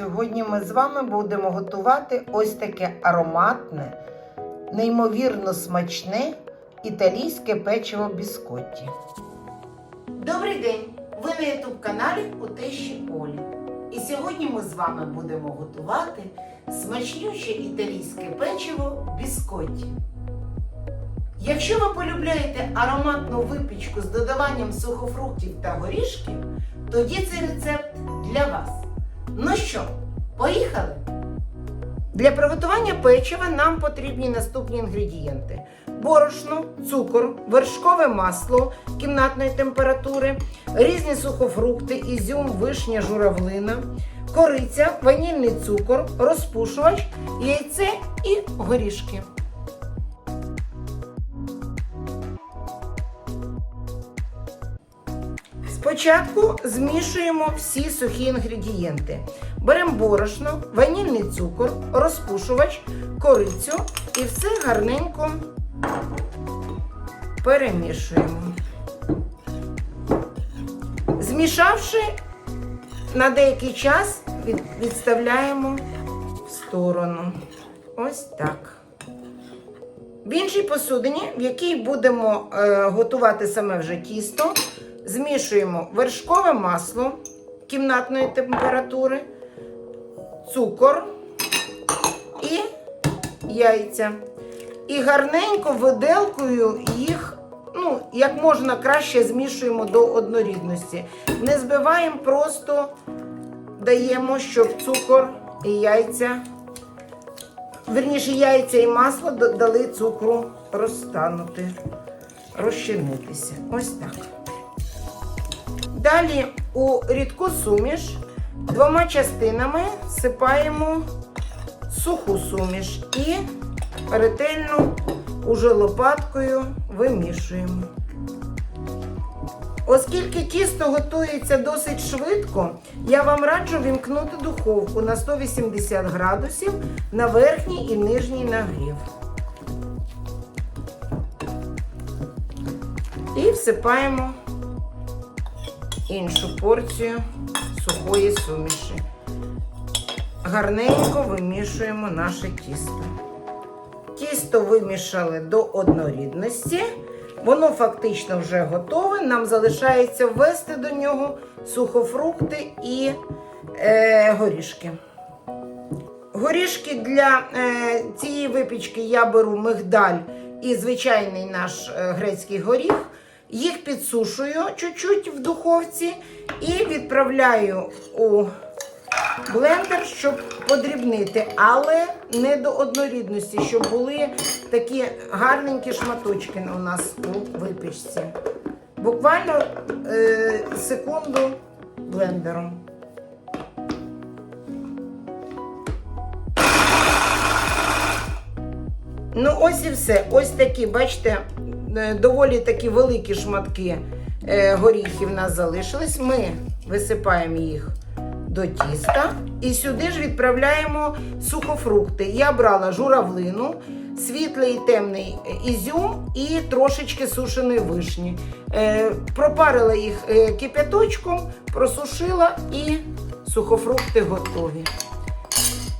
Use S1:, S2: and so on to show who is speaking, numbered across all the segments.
S1: Сьогодні ми з вами будемо готувати ось таке ароматне, неймовірно смачне італійське печиво біскотті. Добрий день! Ви на ютуб каналі у Тещі Олі. І сьогодні ми з вами будемо готувати смачнюче італійське печиво біскотті. Якщо ви полюбляєте ароматну випічку з додаванням сухофруктів та горішків, тоді цей рецепт для вас. Ну що, поїхали? Для приготування печива нам потрібні наступні інгредієнти: борошно, цукор, вершкове масло кімнатної температури, різні сухофрукти, ізюм, вишня, журавлина, кориця, ванільний цукор, розпушувач, яйце і горішки. Спочатку змішуємо всі сухі інгредієнти. Беремо борошно, ванільний цукор, розпушувач, корицю і все гарненько перемішуємо. Змішавши, на деякий час відставляємо в сторону. Ось так. В іншій посудині, в якій будемо е, готувати саме вже тісто, змішуємо вершкове масло кімнатної температури, цукор і яйця. І гарненько виделкою їх, ну, як можна краще змішуємо до однорідності. Не збиваємо, просто даємо, щоб цукор і яйця Верніше, яйця і масло дали цукру розтанути, розчинитися. Ось так. Далі у рідку суміш двома частинами сипаємо суху суміш і ретельно уже лопаткою вимішуємо. Оскільки тісто готується досить швидко, я вам раджу вімкнути духовку на 180 градусів на верхній і нижній нагрів. І всипаємо іншу порцію сухої суміші. Гарненько вимішуємо наше тісто. Тісто вимішали до однорідності. Воно фактично вже готове. Нам залишається ввести до нього сухофрукти і е, горішки. Горішки для е, цієї випічки я беру мигдаль і звичайний наш е, грецький горіх. Їх підсушую чуть-чуть в духовці і відправляю у блендер, щоб подрібнити, але не до однорідності, щоб були такі гарненькі шматочки у нас у випічці. Буквально е, секунду блендером. Ну, ось і все. Ось такі, бачите, доволі такі великі шматки е, горіхів у нас залишились. Ми висипаємо їх до тіста і сюди ж відправляємо сухофрукти. Я брала журавлину, світлий і темний ізюм і трошечки сушеної вишні. Е, пропарила їх е, кип'яточком, просушила і сухофрукти готові.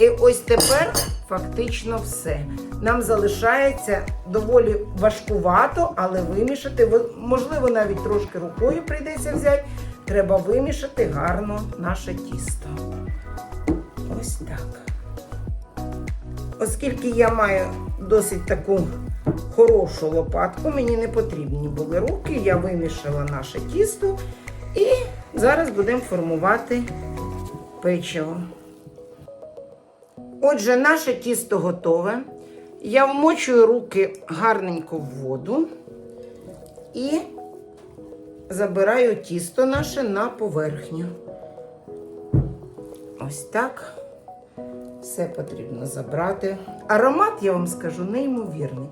S1: І ось тепер фактично все. Нам залишається доволі важкувато, але вимішати, можливо, навіть трошки рукою прийдеться взяти. Треба вимішати гарно наше тісто. Ось так. Оскільки я маю досить таку хорошу лопатку, мені не потрібні були руки, я вимішала наше тісто і зараз будемо формувати печиво. Отже, наше тісто готове. Я вмочую руки гарненько в воду і забираю тісто наше на поверхню. Ось так. Все потрібно забрати. Аромат, я вам скажу, неймовірний.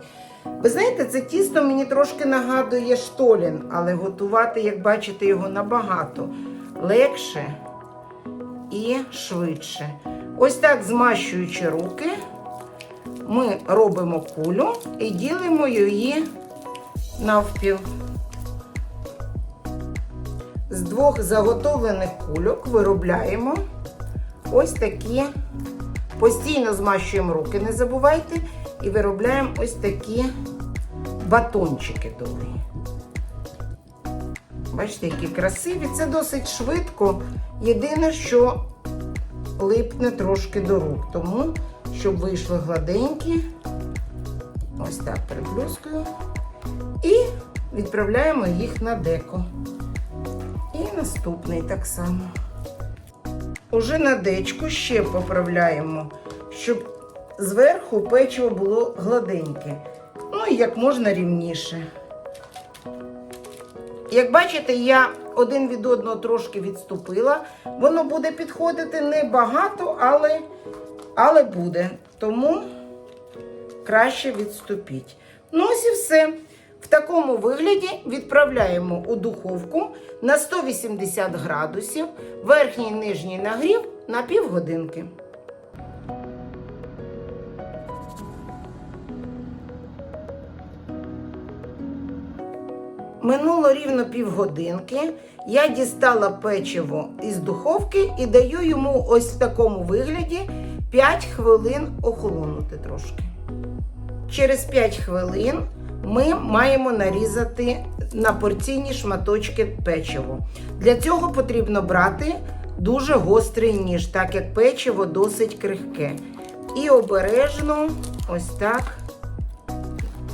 S1: Ви знаєте, це тісто мені трошки нагадує штолін, але готувати, як бачите, його набагато легше і швидше. Ось так, змащуючи руки, ми робимо кулю і ділимо її навпіл. З двох заготовлених кульок виробляємо ось такі. Постійно змащуємо руки, не забувайте, і виробляємо ось такі батончики довгі. Бачите, які красиві. Це досить швидко. Єдине, що липне трошки до рук. Тому, щоб вийшли гладенькі, ось так приплюскую. І відправляємо їх на деко. І наступний так само. Уже на дечку ще поправляємо, щоб зверху печиво було гладеньке. Ну і як можна рівніше. Як бачите, я один від одного трошки відступила. Воно буде підходити не багато, але, але буде. Тому краще відступіть. Ну ось і все. В такому вигляді відправляємо у духовку на 180 градусів, верхній і нижній нагрів на півгодинки. Минуло рівно півгодинки. Я дістала печиво із духовки і даю йому ось в такому вигляді 5 хвилин охолонути трошки. Через 5 хвилин ми маємо нарізати на порційні шматочки печиво. Для цього потрібно брати дуже гострий ніж, так як печиво досить крихке. І обережно, ось так,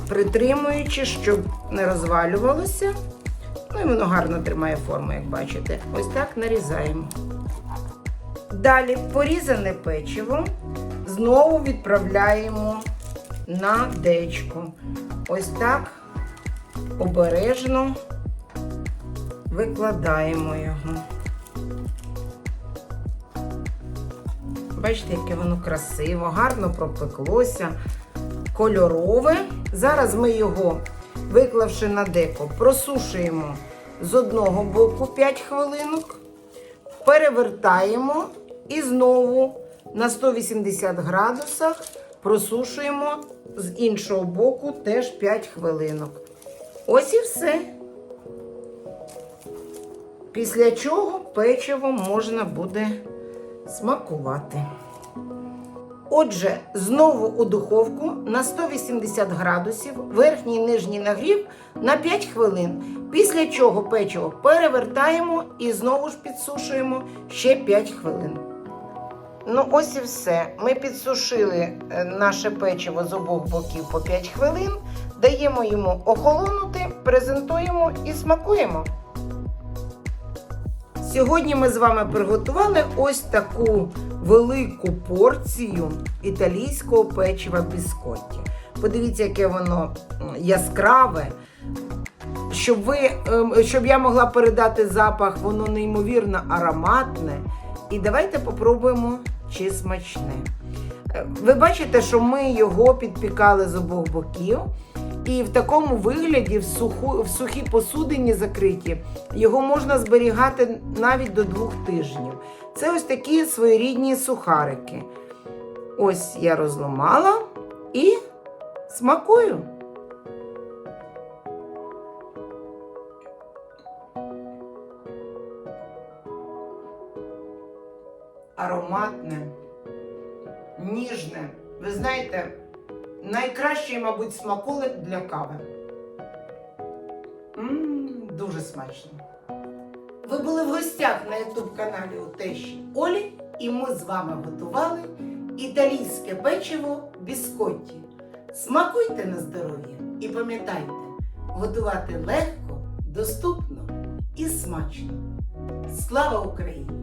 S1: притримуючи, щоб не розвалювалося. Ну і воно гарно тримає форму, як бачите. Ось так нарізаємо. Далі порізане печиво знову відправляємо на дечку. Ось так обережно викладаємо його. Бачите, яке воно красиво, гарно пропеклося, кольорове. Зараз ми його, виклавши на деко, просушуємо з одного боку 5 хвилинок, перевертаємо і знову на 180 градусах просушуємо з іншого боку теж 5 хвилинок. Ось і все. Після чого печиво можна буде смакувати. Отже, знову у духовку на 180 градусів, верхній і нижній нагрів на 5 хвилин. Після чого печиво перевертаємо і знову ж підсушуємо ще 5 хвилин. Ну, ось і все. Ми підсушили е, наше печиво з обох боків по 5 хвилин, даємо йому охолонути, презентуємо і смакуємо. Сьогодні ми з вами приготували ось таку велику порцію італійського печива біскотті. Подивіться, яке воно яскраве. Щоб, ви, ем, щоб я могла передати запах, воно неймовірно ароматне. І давайте попробуємо, чи смачне. Е, Ви бачите, що ми його підпікали з обох боків. І в такому вигляді, в, суху, в сухій посудині закриті, його можна зберігати навіть до двох тижнів. Це ось такі своєрідні сухарики. Ось я розламала і смакую. Ароматне, ніжне. Ви знаєте, найкращий, мабуть, смаколик для кави. Мм, дуже смачно. Ви були в гостях на youtube каналі у Тещі Олі, і ми з вами готували італійське печиво біскотті. Смакуйте на здоров'я і пам'ятайте, готувати легко, доступно і смачно. Слава Україні!